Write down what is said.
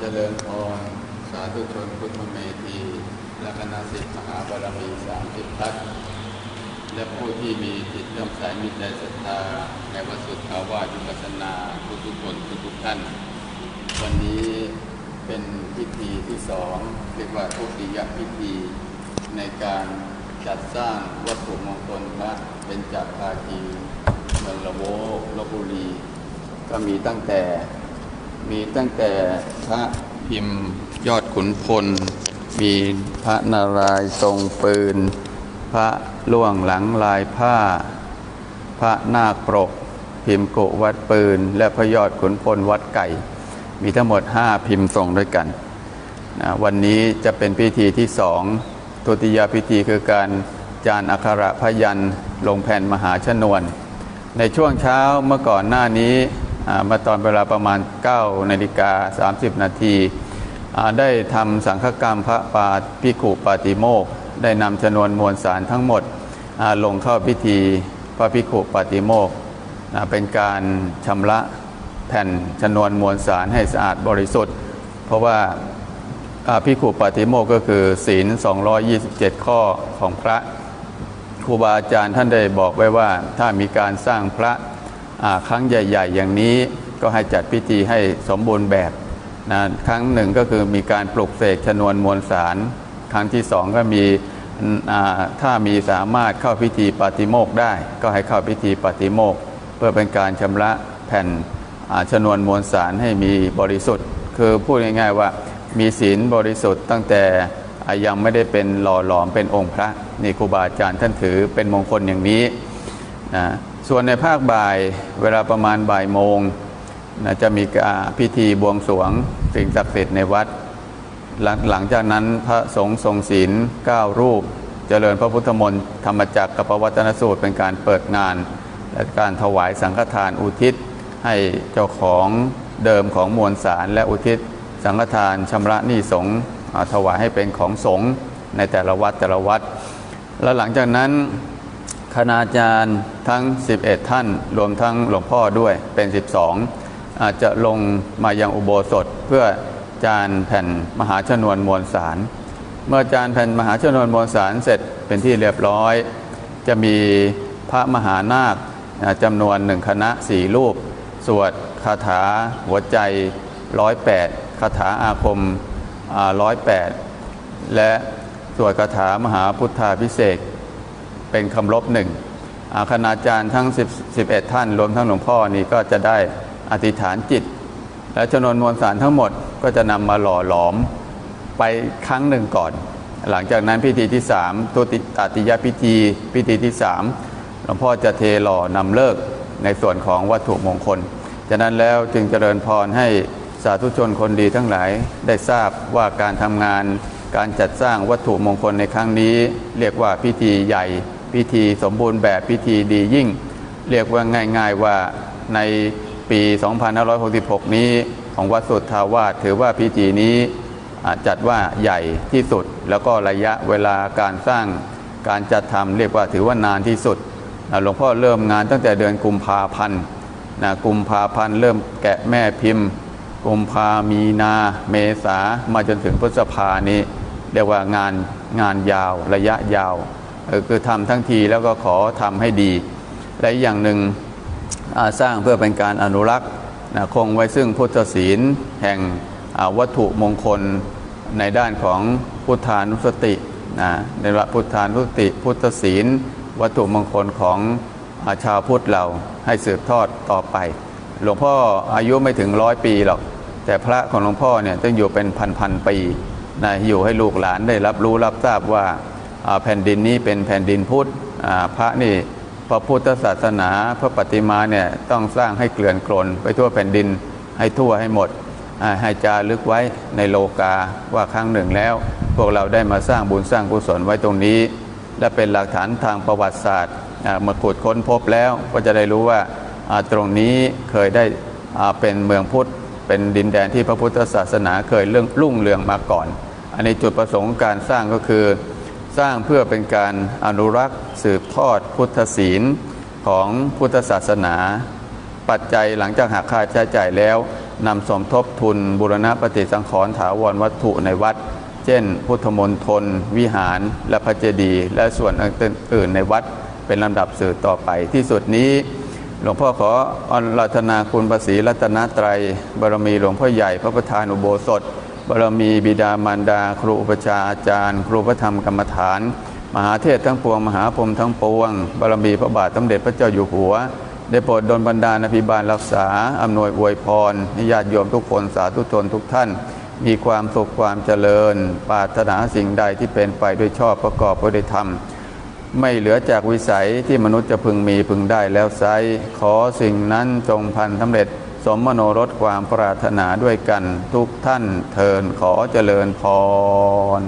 เจริญพรสาธุชนพุทธเมธีและคณะสิทธิมหาบารมีสามสิบทัศน์และผู้ที่มีจิตเลื่อมใสมีใจศรัทธาในวัดสุทธาวาสุปัสนาทุกทุกคนทุกทุกท่าน วันนี้เป็นพิธีที่สองเรียกว่าทุติยพิธีในการจัดสร้างวัตถุมงคลพระเป็นจักรภาคีเมืองละโวลบุรี ก็มีตั้งแต่ มีตั้งแต่พระพิมพ์ยอดขุนพล มีพระนารายณ์ทรงปืน พระล่วงหลังลายผ้า พระนาคปรก พิมพ์โกวัดปืน และพระยอดขุนพลวัดไก่ มีทั้งหมด 5 พิมพ์ทรงด้วยกันนะวันนี้จะเป็นพิธีที่สองทุติยพิธีคือการจานอักขระพยันลงแผ่นมหาชนวน ในช่วงเช้าเมื่อก่อนหน้านี้ มาตอนเวลาประมาณ9นาฬิกา30 นาทีได้ทำสังฆกรรมพระปาพิขุปาติโมก ได้นำชนวนมวลสารทั้งหมดลงเข้าพิธีพระพิขุปาติโมกเป็นการชำระแผ่นชนวนมวลสารให้สะอาดบริสุทธิ์ เพราะว่าพิขุปาติโมกก็คือศีล 227 ข้อของพระครูบาอาจารย์ท่านได้บอกไว้ว่าถ้ามีการสร้างพระ ครั้งใหญ่ ๆ อย่างนี้ก็ให้จัดพิธีให้สมบูรณ์แบบนะครั้งหนึ่งก็คือมีการปลุกเสกชนวนมวลสาร ครั้งที่สองก็มีอ่าถ้ามีสามารถเข้าพิธีปาติโมกได้ ก็ให้เข้าพิธีปาติโมกเพื่อเป็นการชำระแผ่นชนวนมวลสารให้มีบริสุทธิ์ คือพูดง่ายๆว่ามีศีลบริสุทธิ์ตั้งแต่ยังไม่ได้เป็นหล่อหลอมเป็นองค์พระนี่ครูบาอาจารย์ท่านถือเป็นมงคลอย่างนี้นะ ส่วนในภาคบ่ายเวลาประมาณบ่ายโมงนะจะมีการพิธีบวงสรวงสิ่งศักดิ์สิทธิ์ในวัดหลังหลังจากนั้นพระสงฆ์ทรงศีล9รูป เจริญพระพุทธมนต์ธรรมจักรกับปวัตนสูตรเป็นการเปิดงาน และการถวายสังฆทานอุทิศ ให้เจ้าของเดิมของมวลสารและอุทิศ สังฆทานชำระหนี้สงฆ์อ่าถวายให้เป็นของสงฆ์ในแต่ละวัดแต่ละวัด แล้วหลังจากนั้น คณาจารย์ทั้ง 11 ท่าน รวมทั้งหลวงพ่อด้วยเป็น 12 อาจจะลงมายังอุโบสถเพื่อจานแผ่นมหาชนวนมวลสาร เมื่อจานแผ่นมหาชนวนมวลสารเสร็จเป็นที่เรียบร้อย จะมีพระมหานาคจำนวนหนึ่งคณะสี่รูป สวดคาถาหัวใจร้อยแปดคาถาอาคมร้อยแปดและสวดคาถามหาพุทธาพิเศษ เป็นคำลบหนึ่งอาคณาจารย์ทั้ง 11 ท่าน รวมทั้งหลวงพ่อนี่ก็จะได้อธิษฐานจิต และจำนวนมวลสารทั้งหมดก็จะนำมาหล่อหลอมไปครั้งหนึ่งก่อน หลังจากนั้นพิธีที่3ตุติตติยพิธี พิธีที่3หลวงพ่อจะเทหล่อนำเลิกในส่วนของวัตถุมงคลจากนั้นแล้วจึงเจริญพรให้สาธุชนคนดีทั้งหลายได้ทราบว่าการทำงานการจัดสร้างวัตถุมงคลในครั้งนี้ เรียกว่าพิธีใหญ่ พิธีสมบูรณ์แบบพิธีดียิ่ง เรียกว่าง่าย ๆว่าในปี 2566 นี้ของวัดสุทธาวาสถือว่าพิธีนี้จัดว่าใหญ่ที่สุด แล้วก็ระยะเวลาการสร้างการจัดทำเรียกว่าถือว่านานที่สุดหลวงพ่อเริ่มงานตั้งแต่เดือนกุมภาพันธ์นะกุมภาพันธ์เริ่มแกะแม่พิมพ์ กุมภามีนาเมษามาจนถึงพฤษภานี้ เรียกว่างานงานยาวระยะยาว คือทำทั้งทีแล้วก็ขอทำให้ดี และอย่างหนึ่งสร้างเพื่อเป็นการอนุรักษ์นะคงไว้ซึ่งพุทธศีลแห่งวัตถุมงคลในด้านของพุทธานุสตินะในว่าพุทธานุสติ พุทธศีล วัตถุมงคลของอาชาวพุทธเราให้สืบทอดต่อไป หลวงพ่ออายุไม่ถึงร้อยปีหรอก แต่พระของหลวงพ่อเนี่ยต้องอยู่เป็นพันพันปีนะอยู่ให้ลูกหลานได้รับรู้รับทราบว่า แผ่นดินนี้เป็นแผ่นดินพุทธพระนี่พระพุทธศาสนาพระปฏิมาเนี่ยต้องสร้างให้เกลื่อนกลน ไปทั่วแผ่นดินให้ทั่วให้หมดให้จารึกไว้ในโลกาว่าครั้งหนึ่งแล้ว พวกเราได้มาสร้างบุญสร้างกุศลไว้ตรงนี้ และเป็นหลักฐานทางประวัติศาสตร์อ่ามาขุดค้นพบแล้วก็จะได้รู้ว่าตรงนี้เคยได้เป็นเมืองพุทธ เป็นดินแดนที่พระพุทธศาสนาเคยเรื่องรุ่งเรืองมาก่อน อันนี้จุดประสงค์การสร้างก็คือ สร้างเพื่อเป็นการอนุรักษ์สืบทอดพุทธศีลของพุทธศาสนา ปัจจัยหลังจากหักค่าใช้จ่ายแล้วนำสมทบทุนบุรณะปฏิสังขรณ์ถาวรวัตถุในวัด เช่น พุทธมณฑลวิหาร และพระเจดีย์และส่วนอื่นๆในวัดเป็นลำดับสื่อต่อไปที่สุดนี้หลวงพ่อขออรัตนาคุณภาษีรัตนตรัยบารมีหลวงพ่อใหญ่พระประธานอุโบสถ บารมีบิดามารดา ครูอุปชาอาจารย์ ครูพระธรรมกรรมฐาน มหาเทศทั้งปวง มหาพรมทั้งปวง บารมีพระบาทสมเด็จพระเจ้าอยู่หัว ได้โปรดดลบันดาลอภิบาลรักษาอำนวยอวยพรให้ญาติโยมทุกคนสาธุชนทุกท่าน มีความสุขความเจริญ ปรารถนาสิ่งใดที่เป็นไปด้วยชอบประกอบไปด้วยธรรมไม่เหลือจากวิสัยที่มนุษย์จะพึงมีพึงได้แล้วไซขอสิ่งนั้นจงพันสำเร็จ สมมโนรสความปรารถนาด้วยกันทุกท่านเทินขอเจริญพร